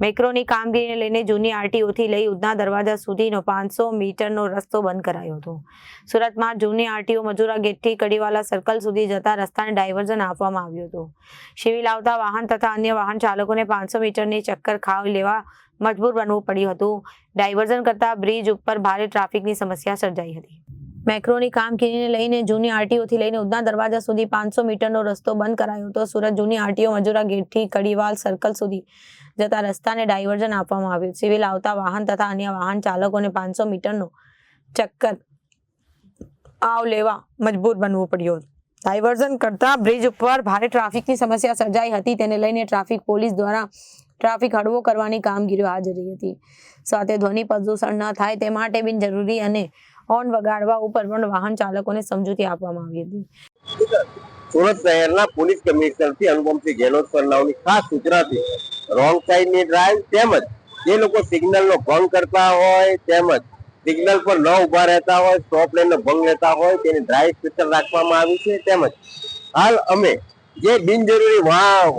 Macaroni કામગીરીને લઈને જૂની આરટીઓથી લઈ ઉધના દરવાજા સુધીનો પાંચસો મીટરનો રસ્તો બંધ કરાયો હતો. સુરતમાં જૂની આરટીઓ મજૂરા ગેટથી કડીવાલા સર્કલ સુધી જતા રસ્તાને ડાયવર્ઝન આપવામાં આવ્યું હતું. શિવિલ આવતા વાહન તથા અન્ય વાહન ચાલકોને પાંચસો મીટરની ચક્કર ખાવ લેવા મજબૂર બનવું પડ્યું હતું. ડાયવર્ઝન કરતા બ્રિજ ઉપર ભારે ટ્રાફિકની સમસ્યા સર્જાઈ હતી. મેક્રોની કામગીરીને લઈને જૂની આરટીઓથી લઈને ઉદના દરવાજા સુધી પાંચસો મીટરનો રસ્તો બંધ કરાયો હતો સુરત જૂની આરટીઓ મજૂરા ગેટથી કડીવાલ સર્કલ સુધી જતા રસ્તાને ડાયવર્ઝન આપવામાં આવ્યું. સિવિલ આવતા વાહન તથા અન્ય વાહન ચાલકોને પાંચસો મીટરનો ચક્કર આવ લેવા મજબૂર બનવું પડ્યું ડાયવર્ઝન કરતા બ્રિજ ઉપર ભારે ટ્રાફિકની સમસ્યા સર્જાઈ હતી. તેને લઈને ટ્રાફિક પોલીસ દ્વારા ટ્રાફિક હળવો કરવાની કામગીરી હાજરી હતી. સાથે ધ્વનિ પ્રદૂષણ ન થાય તે માટે બિનજરૂરી અને હોર્ન વગાડવા ઉપર પણ વાહન ચાલકોને સમજૂતી આપવામાં આવી હતી. સુરત શહેરના પોલીસ કમિશનરથી અનુપમસિંહ ગેહલોત સરનાઓની ખાસ સૂચનાથી રોંગ સાઈડની ડ્રાઈવ તેમજ જે લોકો સિગ્નલનો ભંગ કરતા હોય તેમજ સિગ્નલ પર ન ઊભા રહેતા હોય સ્ટોપ લેનનો ભંગ લેતા હોય તેની ડ્રાઈવ સ્પીકર રાખવામાં આવી છે તેમજ હાલ અમે જે બિનજરૂરી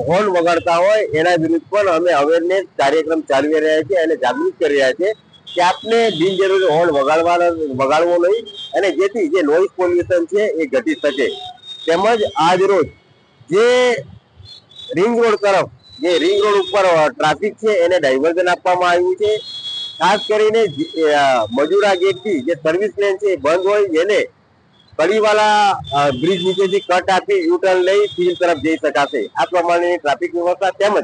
હોર્ન વગાડતા હોય એના વિરુદ્ધ પણ અમે અવેરનેસ કાર્યક્રમ ચાલવી રહ્યા છીએ અને જાગૃત કરી રહ્યા છીએ. કે આપને બિનજરૂરી હોર્ન વગાડવાનો, વગાડવો નહીં અને જેથી જે નોઇઝ પોલ્યુશન છે એ ઘટી શકે. તેમજ આજ રોજ જે રિંગ રોડ તરફ, જે રિંગ રોડ ઉપર ટ્રાફિક છે એને ડાયવર્ઝન આપવામાં આવ્યું છે. ખાસ કરીને મજૂરા ગેટથી જે સર્વિસ લેન છે બંધ હોય જેને કડીવાલા બ્રિજ નીચેથી કટ આપી યુટર્ન લઈ સિવિલ તરફ જઈ શકાશે. આ પ્રમાણેની ટ્રાફિક વ્યવસ્થા તેમજ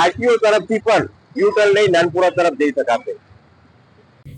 આરટીઓ તરફથી પણ યુટર્ન લઈ નાનપુરા તરફ જઈ શકાશે.